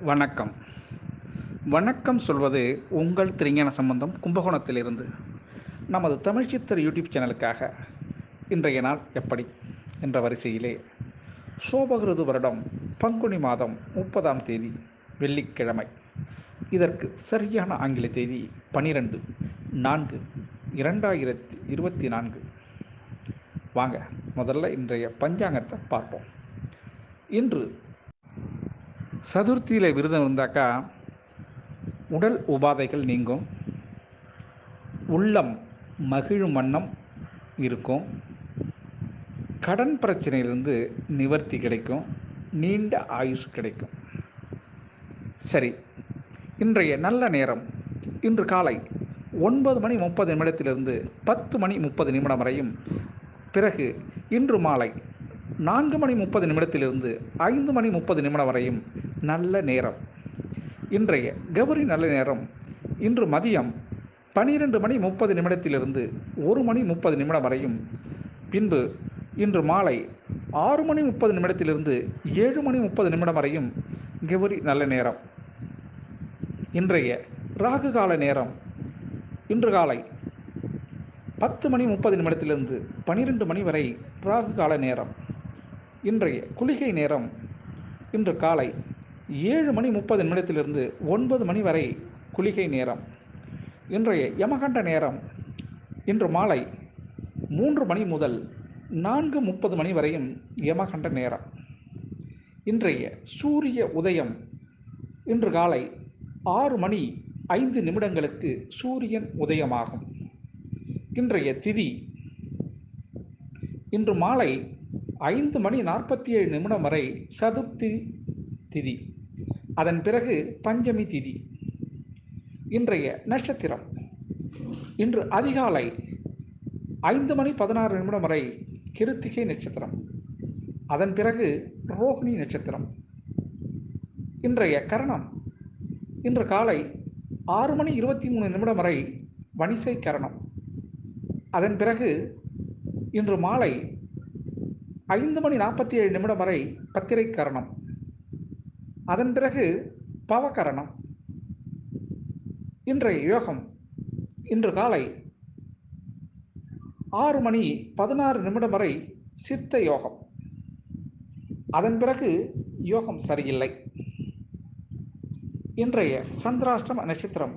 வணக்கம். வணக்கம் சொல்வது உங்கள் திருஞான சம்பந்தம் கும்பகோணத்திலிருந்து. நமது தமிழ் சித்தர் யூடியூப் சேனலுக்காக இன்றைய நாள் எப்படி என்ற வரிசையிலே சோபகிருது வருடம் பங்குனி மாதம் முப்பதாம் தேதி வெள்ளிக்கிழமை. இதற்கு சரியான ஆங்கில தேதி பனிரெண்டு நான்கு இரண்டாயிரத்தி இருபத்தி நான்கு. வாங்க முதல்ல இன்றைய பஞ்சாங்கத்தை பார்ப்போம். இன்று சதுர்த்தியில் விரதம் இருந்தாக்கா உடல் உபாதைகள் நீங்கும். உள்ளம் மகிழும் வண்ணம் இருக்கும். கடன் பிரச்சனையிலிருந்து நிவர்த்தி கிடைக்கும். நீண்ட ஆயுஷ் கிடைக்கும். சரி இன்றைய நல்ல நேரம். இன்று காலை ஒன்பது மணி முப்பது நிமிடத்திலிருந்து பத்து மணி முப்பது நிமிடம் வரையும். பிறகு இன்று மாலை நான்கு மணி முப்பது நிமிடத்திலிருந்து ஐந்து மணி முப்பது நிமிடம் வரையும் நல்ல நேரம். இன்றைய கௌரி நல்ல நேரம். இன்று மதியம் பனிரெண்டு மணி முப்பது நிமிடத்திலிருந்து ஒரு மணி முப்பது நிமிடம் வரையும். பின்பு இன்று மாலை ஆறு மணி முப்பது நிமிடத்திலிருந்து ஏழு மணி முப்பது நிமிடம் வரையும் கௌரி நல்ல நேரம். இன்றைய ராகு கால நேரம். இன்று காலை பத்து மணி முப்பது நிமிடத்திலிருந்து பனிரெண்டு மணி வரை ராகு கால நேரம். இன்றைய குளிகை நேரம். இன்று காலை ஏழு மணி முப்பது நிமிடத்திலிருந்து ஒன்பது மணி வரை குளிகை நேரம். இன்றைய யமகண்ட நேரம். இன்று மாலை மூன்று மணி முதல் நான்கு முப்பது மணி வரையும் யமகண்ட நேரம். இன்றைய சூரிய உதயம். இன்று காலை ஆறு மணி ஐந்து நிமிடங்களுக்கு சூரியன் உதயமாகும். இன்றைய திதி. இன்று மாலை ஐந்து மணி நாற்பத்தி ஏழு நிமிடம் வரை சதுர்த்தி திதி. அதன் பிறகு பஞ்சமி திதி. இன்றைய நட்சத்திரம். இன்று அதிகாலை ஐந்து மணி பதினாறு நிமிடம் வரை கிருத்திகை நட்சத்திரம். அதன் பிறகு ரோகிணி நட்சத்திரம். இன்றைய கரணம். இன்று காலை ஆறு மணி இருபத்தி மூணு நிமிடம் வரை வணிசை கரணம். அதன் பிறகு இன்று மாலை ஐந்து மணி நாற்பத்தி ஏழு நிமிடம் வரை பத்திரை கரணம். அதன் பிறகு பவகரணம். இன்றைய யோகம் இன்று காலை ஆறு மணி பதினாறு நிமிடம் வரை சித்த யோகம். அதன் பிறகு யோகம் சரியில்லை. இன்றைய சந்திராஷ்டம நட்சத்திரம்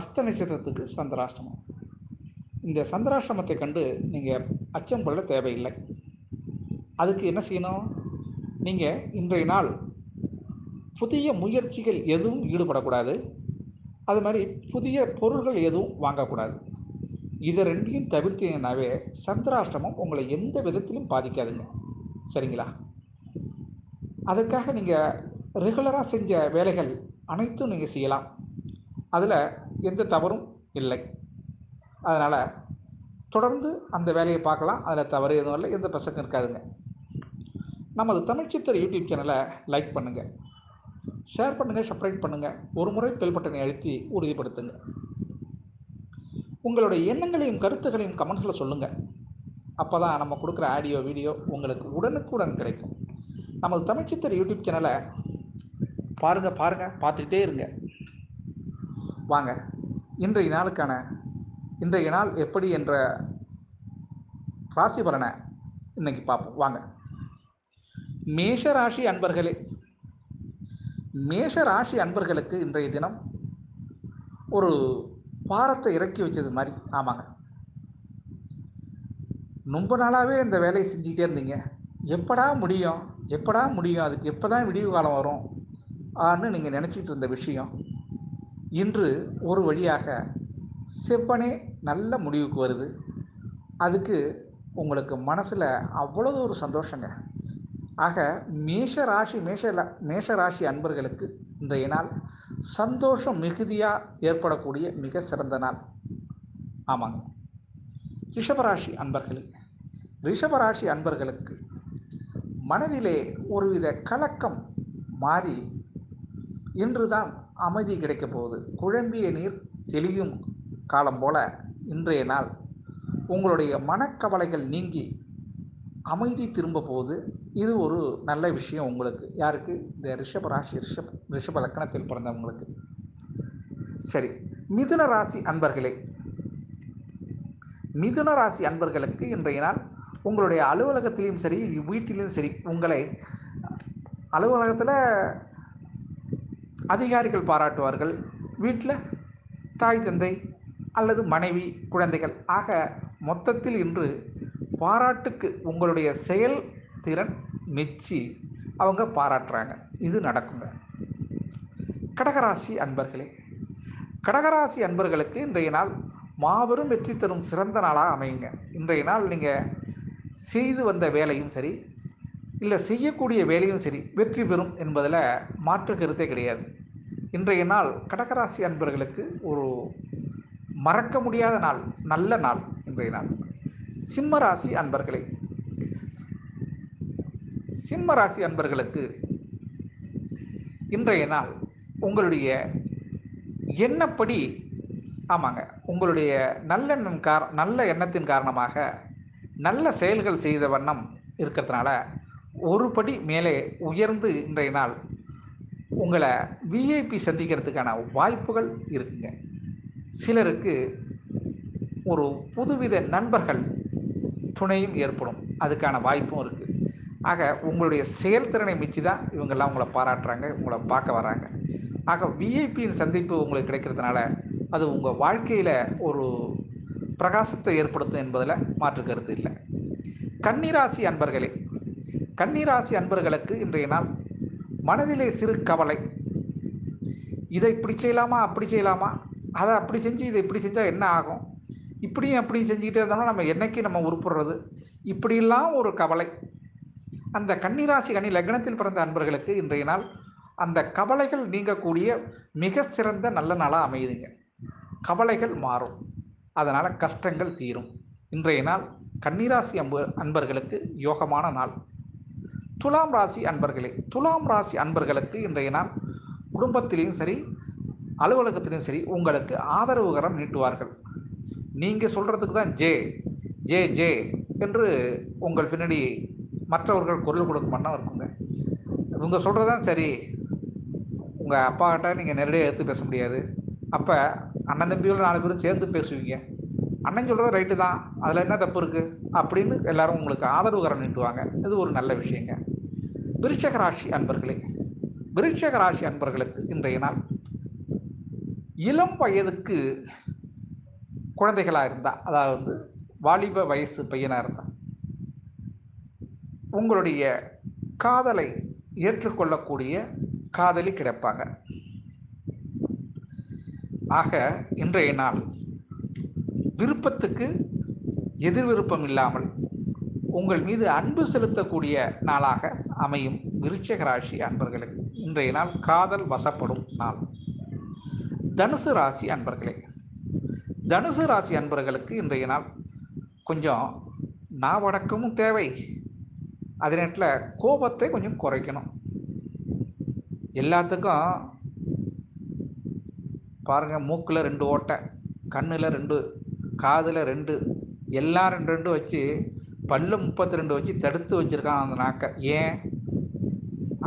அஸ்த நட்சத்திரத்துக்கு சந்திராஷ்டமம். இந்த சந்திராஷ்டமத்தை கண்டு நீங்கள் அச்சம் கொள்ள தேவையில்லை. அதுக்கு என்ன செய்யணும்? நீங்கள் இன்றைய நாள் புதிய முயற்சிகள் எதுவும் ஈடுபடக்கூடாது. அது மாதிரி புதிய பொருள்கள் எதுவும் வாங்கக்கூடாது. இதை ரெண்டையும் தவிர்த்தீங்கன்னாவே சந்திராஷ்டமம் உங்களை எந்த விதத்திலும் பாதிக்காதுங்க. சரிங்களா? அதற்காக நீங்கள் ரெகுலராக செஞ்ச வேலைகள் அனைத்தும் நீங்கள் செய்யலாம். அதில் எந்த தவறும் இல்லை. அதனால் தொடர்ந்து அந்த வேலையை பார்க்கலாம். அதில் தவறு எதுவும் இல்லை. எந்த பிரசங்கம் இருக்காதுங்க. நமது தமிழ்ச்சித்தர் யூடியூப் சேனலை லைக் பண்ணுங்கள் ஷேர் பண்ணுங்கள் செப்பரேட் பண்ணுங்கள் ஒரு முறை பெல் பட்டனை அழுத்தி உறுதிப்படுத்துங்க. உங்களுடைய எண்ணங்களையும் கருத்துக்களையும் கமெண்ட்ஸில் சொல்லுங்கள் அப்போ தான் நம்ம கொடுக்குற ஆடியோ வீடியோ உங்களுக்கு உடனுக்குடன் கிடைக்கும். நமது தமிழ்ச்சித்தர் யூடியூப் சேனலை பாருங்கள் பாருங்கள் பார்த்துக்கிட்டே இருங்க. வாங்க இன்றைய நாளுக்கான இன்றைய நாள் எப்படி என்ற ராசி பலனை இன்னைக்கு பார்ப்போம். வாங்க. மேஷ ராசி அன்பர்களே மேஷ ராசி அன்பர்களுக்கு இன்றைய தினம் ஒரு பாரத்தை இறக்கி வச்சது மாதிரி. ஆமாங்க. ரொம்ப நாளாகவே இந்த வேலையை செஞ்சுக்கிட்டே இருந்தீங்க. எப்படா முடியும்? எப்படா முடியும்? அதுக்கு எப்போ தான் விடிவு காலம் வரும்? ஆன்னு நீங்கள் நினச்சிக்கிட்டு இருந்த விஷயம். இன்று ஒரு வழியாக செவ்வனே நல்ல முடிவுக்கு வருது. அதுக்கு உங்களுக்கு மனசில் அவ்வளோ ஒரு சந்தோஷங்க. ஆக மேஷ ராசி மேஷ மேஷ ராசி அன்பர்களுக்கு இன்றைய நாள் சந்தோஷம் மிகுதியாக ஏற்படக்கூடிய மிக சிறந்த நாள். ஆமாங்க. ரிஷபராசி அன்பர்களே ரிஷபராசி அன்பர்களுக்கு மனதிலே ஒருவித கலக்கம் மாறி இன்றுதான் அமைதி கிடைக்கப் போகுது. குழம்பிய நீர் தெளியும் காலம் போல இன்றைய நாள் உங்களுடைய மனக்கவலைகள் நீங்கி அமைதி திரும்ப போகுது. இது ஒரு நல்ல விஷயம் உங்களுக்கு. யாருக்கு? இந்த ரிஷப ராசி ரிஷப் ரிஷப லக்கணத்தில் பிறந்தவங்களுக்கு. சரி. மிதுன ராசி அன்பர்களே. மிதுன ராசி அன்பர்களுக்கு இன்றைய நாள் உங்களுடைய அலுவலகத்திலையும் சரி வீட்டிலையும் சரி உங்களை அலுவலகத்தில் அதிகாரிகள் பாராட்டுவார்கள். வீட்டில் தாய் தந்தை அல்லது மனைவி குழந்தைகள். ஆக மொத்தத்தில் இன்று பாராட்டுக்கு உங்களுடைய செயல் திறன் மெச்சி அவங்க பாராட்டுறாங்க. இது நடக்குங்க. கடகராசி அன்பர்களே கடகராசி அன்பர்களுக்கு இன்றைய நாள் மாபெரும் வெற்றி தரும் சிறந்த நாளாக அமையுங்க. இன்றைய நாள் நீங்கள் செய்து வந்த வேலையும் சரி இல்லை செய்யக்கூடிய வேலையும் சரி வெற்றி பெறும் என்பதில் மாற்று கருத்தே கிடையாது. இன்றைய நாள் கடகராசி அன்பர்களுக்கு ஒரு மறக்க முடியாத நாள் நல்ல நாள் இன்றைய நாள். சிம்ம ராசி அன்பர்களே சிம்ம ராசி அன்பர்களுக்கு இன்றைய நாள் உங்களுடைய எண்ணப்படி ஆமாங்க உங்களுடைய நல்லெண்ணம் கார நல்ல எண்ணத்தின் காரணமாக நல்ல செயல்கள் செய்த வண்ணம் இருக்கிறதுனால ஒரு படி மேலே உயர்ந்து இன்றைய நாள் உங்களை விஐபி சந்திக்கிறதுக்கான வாய்ப்புகள் இருக்குங்க. சிலருக்கு ஒரு புதுவித நண்பர்கள் துணையும் ஏற்படும். அதுக்கான வாய்ப்பும் இருக்குது ஆக உங்களுடைய செயல்திறனை மிச்சு தான் இவங்கெல்லாம் உங்களை பாராட்டுறாங்க உங்களை பார்க்க வராங்க. ஆக விஐபியின் சந்திப்பு உங்களுக்கு கிடைக்கிறதுனால அது உங்கள் வாழ்க்கையில் ஒரு பிரகாசத்தை ஏற்படுத்தும் என்பதில் மாற்று கருத்து இல்லை. கன்னிராசி அன்பர்களே கன்னிராசி அன்பர்களுக்கு இன்றைய நாள் மனதிலே சிறு கவலை. இதை இப்படி செய்யலாமா அப்படி செய்யலாமா? அதை அப்படி செஞ்சு இதை இப்படி செஞ்சால் என்ன ஆகும்? இப்படியும் அப்படி செஞ்சுக்கிட்டே இருந்தோம்னா நம்ம என்னைக்கு நம்ம உருப்படுறது? இப்படியெல்லாம் ஒரு கவலை. அந்த கன்னிராசி கன்னி லக்னத்தில் பிறந்த அன்பர்களுக்கு இன்றைய நாள் அந்த கவலைகள் நீங்கக்கூடிய மிக சிறந்த நல்ல நாளாக அமையுதுங்க. கவலைகள் மாறும். அதனால் கஷ்டங்கள் தீரும். இன்றைய நாள் கன்னிராசி அன்பு அன்பர்களுக்கு யோகமான நாள். துலாம் ராசி அன்பர்களே துலாம் ராசி அன்பர்களுக்கு இன்றைய நாள் குடும்பத்திலையும் சரி அலுவலகத்திலையும் சரி உங்களுக்கு ஆதரவுகரம் நீட்டுவார்கள். நீங்கள் சொல்கிறதுக்கு தான் ஜே ஜே ஜே என்று உங்கள் பின்னாடி மற்றவர்கள் குரல் கொடுக்கும் மாட்டா இருக்குங்க. இவங்க சொல்கிறது தான் சரி. உங்கள் அப்பாக்கிட்ட நீங்கள் நேரடியாக எடுத்து பேச முடியாது. அப்போ அண்ணன் தம்பிகள் நாலு பேரும் சேர்ந்து பேசுவீங்க. அண்ணன் சொல்கிறது ரைட்டு தான். அதில் என்ன தப்பு இருக்குது அப்படின்னு எல்லாரும் உங்களுக்கு ஆதரவு கரம் நீட்டுவாங்க. இது ஒரு நல்ல விஷயங்க. விருட்சக ராசி அன்பர்களே விருட்சக ராசி அன்பர்களுக்கு இன்றைய நாள் இளம் வயதுக்கு குழந்தைகளாக இருந்தால் அதாவது வந்து வாலிப வயசு பையனாக இருந்தால் உங்களுடைய காதலை ஏற்றுக்கொள்ளக்கூடிய காதலி கிடைப்பாங்க. ஆக இன்றைய நாள் விருப்பத்துக்கு எதிர்விருப்பம் இல்லாமல் உங்கள் மீது அன்பு செலுத்தக்கூடிய நாளாக அமையும் விருச்சக ராசி அன்பர்களுக்கு இன்றைய நாள் காதல் வசப்படும் நாள். தனுசு ராசி அன்பர்களே. தனுசு ராசி அன்பர்களுக்கு இன்றைய நாள் கொஞ்சம் நாவடக்கமும் தேவை. அதே நேரத்தில் கோபத்தை கொஞ்சம் குறைக்கணும். எல்லாத்துக்கும் பாருங்கள் மூக்கில் ரெண்டு ஓட்டை கண்ணில் ரெண்டு காதில் ரெண்டு எல்லாம் ரெண்டு ரெண்டு வச்சு பல்லு முப்பத்தி ரெண்டு வச்சு தடுத்து வச்சுருக்கான் அந்த நாக்கை. ஏன்?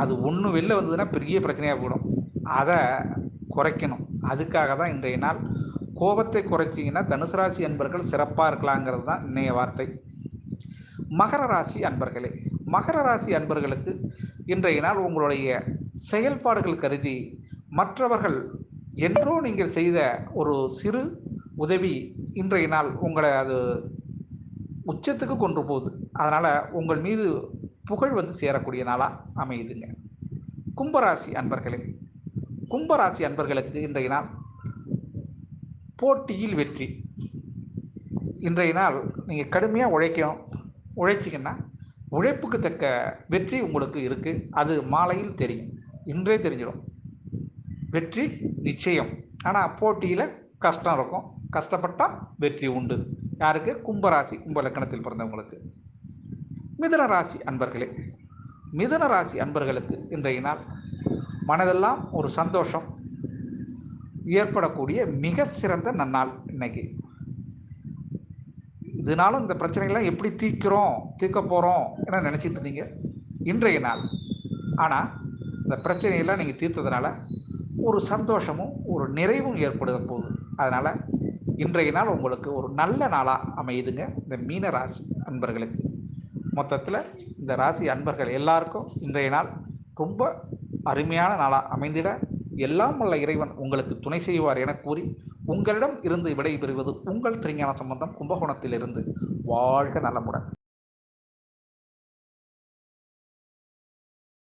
அது ஒன்று வெளில வந்ததுன்னா பெரிய பிரச்சனையாக போயிடும். அதை குறைக்கணும். அதுக்காக தான் இன்றைய நாள். கோபத்தை குறைச்சிங்கன்னா தனுசு ராசி அன்பர்கள் சிறப்பாக இருக்கலாங்கிறது தான் இன்றைய வார்த்தை. மகர ராசி அன்பர்களே மகர ராசி அன்பர்களுக்கு இன்றைய நாள் உங்களுடைய செயல்பாடுகள் கருதி மற்றவர்கள் என்றோ நீங்கள் செய்த ஒரு சிறு உதவி இன்றைய நாள் உங்களை அது உச்சத்துக்கு கொண்டு போகுது. அதனால் உங்கள் மீது புகழ் வந்து சேரக்கூடிய நாளாக அமையுதுங்க. கும்பராசி அன்பர்களே கும்பராசி அன்பர்களுக்கு இன்றைய நாள் போட்டியில் வெற்றி. இன்றைய நாள் நீங்கள் கடுமையாக உழைக்கணும். உழைச்சிங்கன்னா உழைப்புக்கு தக்க வெற்றி உங்களுக்கு இருக்குது அது மாலையில் தெரியும். இன்றே தெரிஞ்சிடும். வெற்றி நிச்சயம். ஆனால் போட்டியில் கஷ்டம் இருக்கும். கஷ்டப்பட்டால் வெற்றி உண்டு. யாருக்கு? கும்பராசி கும்ப லக்கணத்தில் பிறந்தவங்களுக்கு. மிதன ராசி அன்பர்களே மிதன ராசி அன்பர்களுக்கு இன்றைய நாள் மனதெல்லாம் ஒரு சந்தோஷம். ஏற்படக்கூடிய மிக சிறந்த நன்னாள் இன்னைக்கு. இதனாலும் இந்த பிரச்சனைகள்லாம் எப்படி தீர்க்கிறோம் தீர்க்க போகிறோம் என நினச்சிட்டு இருந்தீங்க? இன்றைய நாள். ஆனால் இந்த பிரச்சனையெல்லாம் நீங்கள் தீர்த்ததுனால ஒரு சந்தோஷமும் ஒரு நிறைவும் ஏற்படுத போகுது அதனால் இன்றைய நாள் உங்களுக்கு ஒரு நல்ல நாளாக அமையுதுங்க. இந்த மீன ராசி அன்பர்களுக்கு. மொத்தத்தில் இந்த ராசி அன்பர்கள் எல்லாருக்கும் இன்றைய நாள் ரொம்ப அருமையான நாளாக அமைந்திட எல்லாம் வல்ல இறைவன் உங்களுக்கு துணை செய்வார் என கூறி உங்களிடம் இருந்து விடைபெறுவது உங்கள் திருஞான சம்பந்தம் கும்பகோணத்திலிருந்து. வாழ்க நலமுடன்.